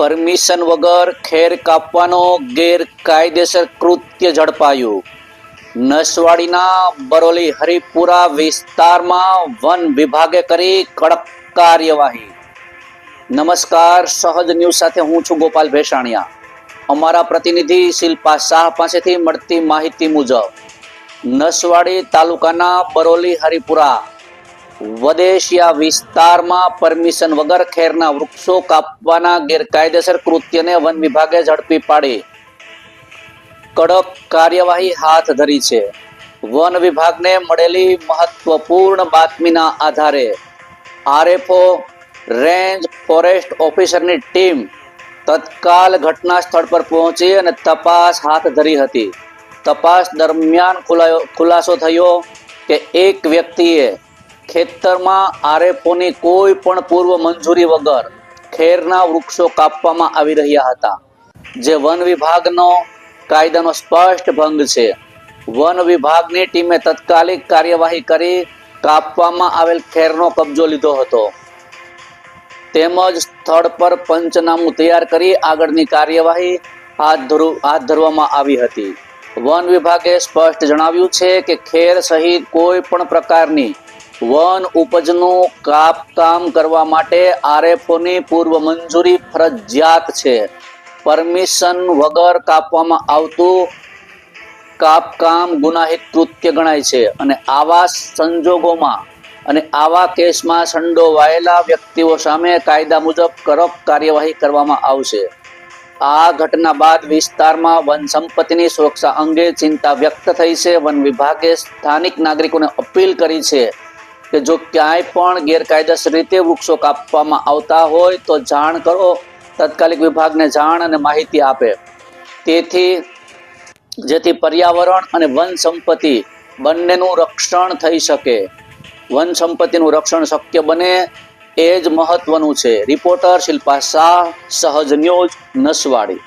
Permission વગર ખેર કાપવાનો ગેરકાયદેસર કૃત્ય ઝડપાયું. નસવાડીના બરોલી હરિપુરા વિસ્તારમાં વન વિભાગે કરી કડક કાર્યવાહી. નમસ્કાર, સહજ ન્યૂઝ સાથે હું છું ગોપાલ ભેસાણિયા. અમારા પ્રતિનિધિ શિલ્પા શાહ પાસેથી મળતી માહિતી મુજબ, નસવાડી તાલુકાના બરોલી હરિપુરા વદેશિયા વિસ્તારમાં પરમિશન વગર ખેરના વૃક્ષો કાપવાના ગેરકાયદેસર કૃત્યને વન વિભાગે ઝડપી પાડી. કડક કાર્યવાહી હાથ ધરી છે. વન વિભાગને મળેલી મહત્વપૂર્ણ બાતમીના આધારે આરએફઓ, રેન્જ ફોરેસ્ટ ઓફિસરની ટીમ તત્કાલ ઘટના સ્થળ પર પહોંચી અને તપાસ હાથ ધરી હતી. તપાસ દરમિયાન ખુલાસો થયો કે એક વ્યક્તિએ ખેતરમાં આરએફઓની કોઈ પણ પૂર્વ મંજૂરી વગર ખેરના વૃક્ષો કાપવામાં આવી રહ્યા હતા. જે વન વિભાગનો કાયદાનો સ્પષ્ટ ભંગ છે. વન વિભાગની ટીમે તત્કાલિક કાર્યવાહી કરી કાપવામાં આવેલ ખેરનો કબજો લીધો હતો. તેમજ સ્થળ પર પંચનામું તૈયાર કરી આગળની કાર્યવાહી હાથ ધરુ, હાથ ધરવામાં આવી હતી. વન વિભાગે સ્પષ્ટ જણાવ્યું છે કે ખેર સહિત કોઈ પણ પ્રકારની વન ઉપજનું કાપકામ કરવા માટે આરએફઓની પૂર્વ મંજૂરી ફરજિયાત છે. પરમિશન વગર કાપવામાં આવતું કાપકામ ગુનાહિત કૃત્ય ગણાય છે અને આવા સંજોગોમાં અને આવા કેસમાં સંડોવાયેલા વ્યક્તિઓ સામે કાયદા મુજબ કડક કાર્યવાહી કરવામાં આવશે. આ ઘટના બાદ વિસ્તારમાં વન સંપત્તિની સુરક્ષા અંગે ચિંતા વ્યક્ત થઈ છે. વન વિભાગે સ્થાનિક નાગરિકોને અપીલ કરી છે કે જો ક્યાંય પણ ગેરકાયદેસર રીતે વૃક્ષો કાપવામાં આવતા હોય તો જાણ કરો, તાત્કાલિક વિભાગને જાણ અને માહિતી આપે. તેથી જેથી પર્યાવરણ અને વન સંપત્તિ બંનેનું રક્ષણ થઈ શકે. વન સંપત્તિનું રક્ષણ શક્ય બને એ જ મહત્વનું છે. રિપોર્ટર શિલ્પા શાહ, સહજ ન્યૂઝ નસવાડી.